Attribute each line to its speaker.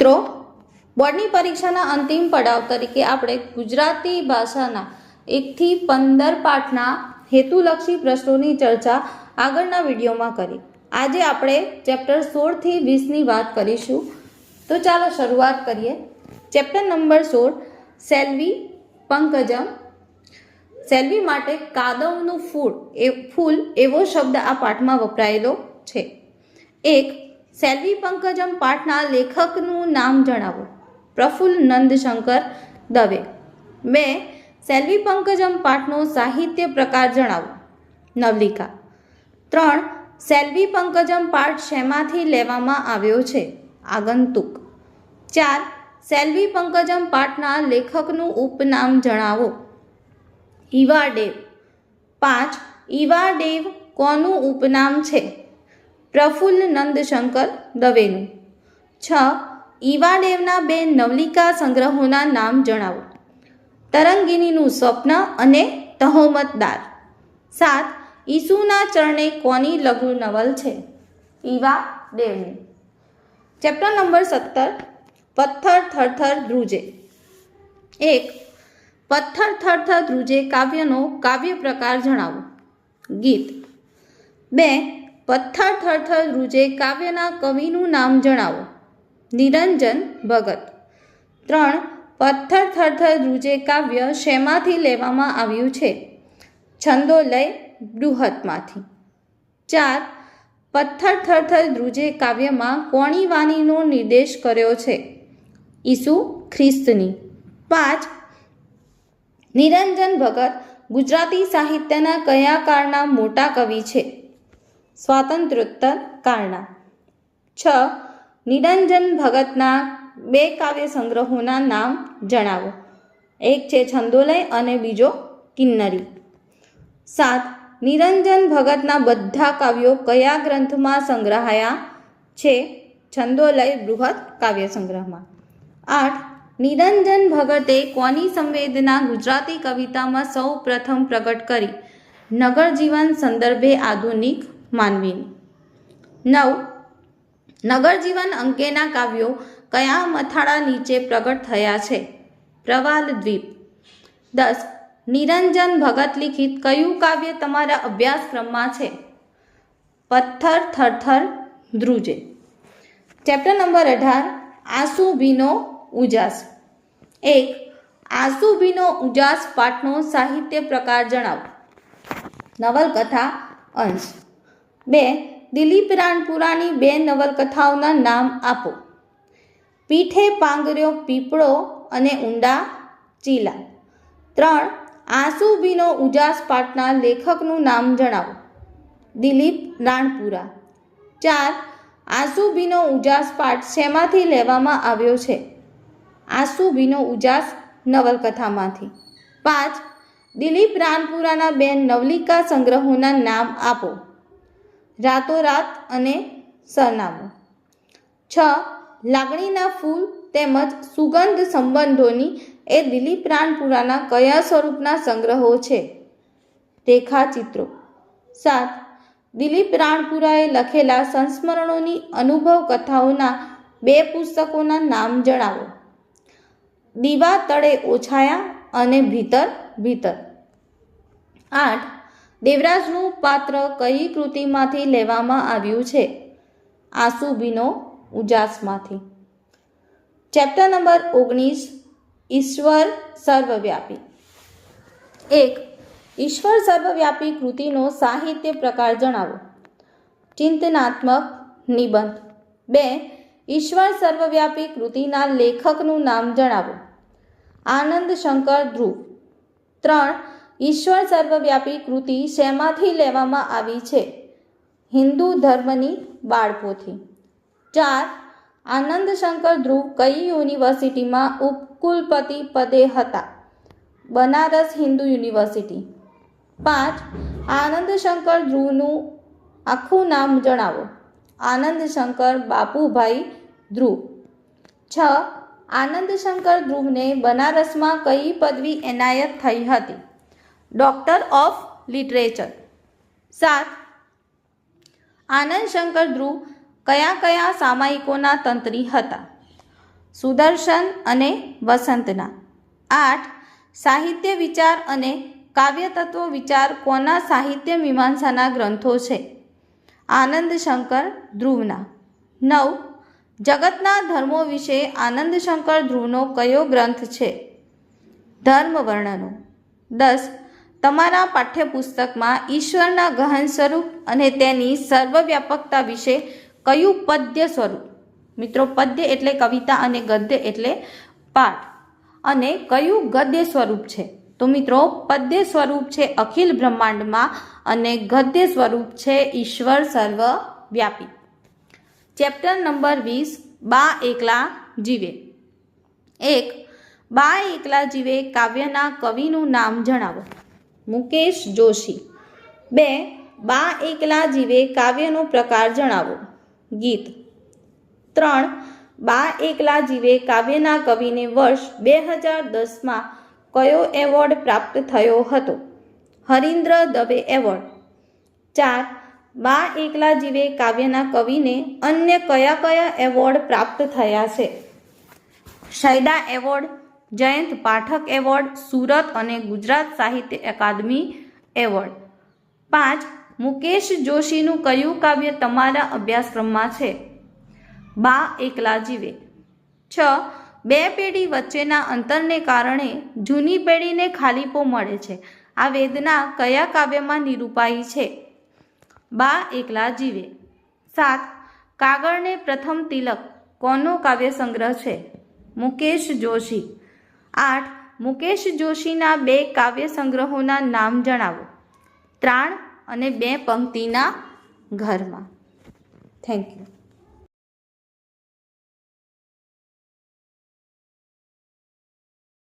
Speaker 1: મિત્રો, બોર્ડની પરીક્ષાના અંતિમ પડાવ તરીકે આપણે ગુજરાતી ભાષાના એકથી પંદર પાઠના હેતુલક્ષી પ્રશ્નોની ચર્ચા આગળના વિડીયોમાં કરી. આજે આપણે ચેપ્ટર સોળથી વીસની વાત કરીશું. તો ચાલો શરૂઆત કરીએ. ચેપ્ટર નંબર સોળ, સેલ્વી પંકજમ. સેલ્વી માટે કાદવનું ફૂલ એ, ફૂલ એવો શબ્દ આ પાઠમાં વપરાયેલો છે. એક સેલ્વી પંકજમ પાઠના લેખકનું નામ જણાવો. પ્રફુલ્લ નંદશંકર દવે. બે, સેલ્વી પંકજમ પાઠનો સાહિત્ય પ્રકાર જણાવો. નવલિકા. ત્રણ, સેલ્વી પંકજમ પાઠ શેમાંથી લેવામાં આવ્યો છે? આગંતુક. ચાર, સેલ્વી પંકજમ પાઠના લેખકનું ઉપનામ જણાવો. ઈવા ડેવ પાંચ, ઈવાડેવ કોનું ઉપનામ છે? પ્રફુલ્લ નંદશંકર દવેનું. છ, ઈવાડેવના બે નવલિકા સંગ્રહોના નામ જણાવો. તરંગિનીનું સ્વપ્ન અને તહોમતદાર સાત, ઈસુના ચરણે કોની લઘુ નવલ છે? ઈવા દેવની ચેપ્ટર નંબર સત્તર, પથ્થર થરથર ધ્રુજે. એક, પથ્થર થરથર ધ્રુજે કાવ્યનો કાવ્ય પ્રકાર જણાવો. ગીત. બે પથ્થર થરથર રૂજે કાવ્યના કવિનું નામ જણાવો. નિરંજન ભગત. ત્રણ, પથ્થર થરથર રૂજે કાવ્ય શેમાંથી લેવામાં આવ્યું છે? છંદોલય બૃહતમાંથી. ચાર, પથ્થર થરથર ધ્રુજે કાવ્યમાં કોણી વાણીનો નિર્દેશ કર્યો છે? ઈસુ ખ્રિસ્તની. પાંચ, નિરંજન ભગત ગુજરાતી સાહિત્યના કયા કાળના મોટા કવિ છે? સ્વાતંત્ર્યોત્તર કાળના છ, નિરંજન ભગતના બે કાવ્ય સંગ્રહોના નામ જણાવો. એક છે છંદોલય અને બીજો કિન્નરી. સાત, નિરંજન ભગતના બધા કાવ્યો કયા ગ્રંથમાં સંગ્રહાયા છે? છંદોલય બૃહદ કાવ્ય સંગ્રહમાં. આઠ, નિરંજન ભગતે કોની સંવેદના ગુજરાતી કવિતામાં સૌ પ્રથમ પ્રગટ કરી? નગર જીવન સંદર્ભે આધુનિક માનવીની નવ. નગરજીવન અંગેના કાવ્યો કયા મથાળા નીચે પ્રગટ થયા છે? પ્રવાલ દ્વીપ. દસ. નિરંજન ભગત લિખિત કયું કાવ્ય તમારા અભ્યાસક્રમમાં છે? પથ્થર, થરથર, ધ્રુજે. ચેપ્ટર નંબર અઢાર. આંસુ ભીનો ઉજાસ. એક. આંસુ ભીનો ઉજાસ પાઠનો સાહિત્ય પ્રકાર જણાવો. નવલકથા અંશ. બે, દિલીપ રાણપુરાની બે નવલકથાઓના નામ આપો. પીઠે પાંગર્યો પીપળો અને ઊંડા ચીલા. ત્રણ આંસુ ભીનો ઉજાસ પાઠના લેખકનું નામ જણાવો. દિલીપ રાણપુરા ચાર આંસુ ભીનો ઉજાસ પાઠ શેમાંથી લેવામાં આવ્યો છે? આંસુ ભીનો ઉજાસ નવલકથામાંથી. પાંચ, દિલીપ રાણપુરાના બે નવલિકા સંગ્રહોના નામ આપો. રાતોરાત અને સરનામું. છ, લાગણીના ફૂલ તેમજ સુગંધ સંબંધોની એ દિલીપ રાણપુરાના કયા સ્વરૂપના સંગ્રહો છે? રેખાચિત્રો. સાત, દિલીપ રાણપુરાએ લખેલા સંસ્મરણોની અનુભવ કથાઓના બે પુસ્તકોના નામ જણાવો. દીવા તળે ઓછાયા અને ભીતર ભીતર. આઠ દેવરાજનું પાત્ર કઈ કૃતિમાંથી લેવામાં આવ્યું છે? આંસુબીનો ઉજાસમાંથી. ચેપ્ટર નંબર ઓગણીસ, ઈશ્વર સર્વવ્યાપી. એક, ઈશ્વર સર્વવ્યાપી કૃતિનો સાહિત્ય પ્રકાર જણાવો. ચિંતનાત્મક નિબંધ. બે, ઈશ્વર સર્વવ્યાપી કૃતિના લેખકનું નામ જણાવો. આનંદ શંકર ધ્રુવ. ત્રણ ઈશ્વર સર્વવ્યાપી કૃતિ શેમાંથી લેવામાં આવી છે? હિન્દુ ધર્મની બાળપોથી. ચાર, આનંદ શંકર ધ્રુવ કઈ યુનિવર્સિટીમાં ઉપકુલપતિ પદે હતા? બનારસ હિન્દુ યુનિવર્સિટી. પાંચ, આનંદ શંકર ધ્રુવનું આખું નામ જણાવો. આનંદ શંકર બાપુભાઈ ધ્રુવ. છ, આનંદ શંકર ધ્રુવને બનારસમાં કઈ પદવી એનાયત થઈ હતી? ડૉક્ટર ઓફ લિટરેચર સાત. આનંદ શંકર ધ્રુવ કયા કયા સામાયિકોના તંત્રી હતા? સુદર્શન અને વસંતના. આઠ. સાહિત્ય વિચાર અને કાવ્યતત્વ વિચાર કોના સાહિત્ય મીમાંસાના ગ્રંથો છે? આનંદ શંકર ધ્રુવના. નવ. જગતના ધર્મો વિશે આનંદ શંકર ધ્રુવનો કયો ગ્રંથ છે? ધર્મ વર્ણનો દસ. તમારા પાઠ્યપુસ્તકમાં ઈશ્વરના ગહન સ્વરૂપ અને તેની સર્વવ્યાપકતા વિશે કયું પદ્ય સ્વરૂપ? મિત્રો, પદ્ય એટલે કવિતા અને ગદ્ય એટલે પાઠ. અને કયું ગદ્ય સ્વરૂપ છે? તો મિત્રો, પદ્ય સ્વરૂપ છે અખિલ બ્રહ્માંડમાં અને ગદ્ય સ્વરૂપ છે ઈશ્વર સર્વવ્યાપી. ચેપ્ટર નંબર વીસ, બા એકલા જીવે. એક, બા એકલા જીવે કાવ્યના કવિનું નામ જણાવો. મુકેશ જોશી. બે, બા એકલા જીવે કાવ્યનો પ્રકાર જણાવો. ગીત. ત્રણ, બા એકલા જીવે કાવ્યના કવિને વર્ષ બે હજાર દસમાં કયો એવોર્ડ પ્રાપ્ત થયો હતો? હરીન્દ્ર દવે એવોર્ડ. ચાર, બા એકલા જીવે કાવ્યના કવિને અન્ય કયા કયા એવોર્ડ પ્રાપ્ત થયા છે? શૈડા એવોર્ડ જયંત પાઠક એવોર્ડ, સુરત અને ગુજરાત સાહિત્ય અકાદમી એવોર્ડ. પાંચ, મુકેશ જોશીનું કયું કાવ્ય તમારા અભ્યાસક્રમમાં છે? બા, એકલા જીવે. છ, બે પેઢી વચ્ચેના અંતરને કારણે જૂની પેઢીને ખાલીપો મળે છે. આ વેદના કયા કાવ્યમાં નિરૂપાઈ છે? બા, એકલા જીવે. સાત, કાગળને પ્રથમ તિલક કોનો કાવ્ય સંગ્રહ છે? મુકેશ જોશી. આઠ, મુકેશ જોશીના બે કાવ્ય સંગ્રહોના નામ જણાવો. ત્રાણ અને બે પંક્તિના ઘરમાં. Thank you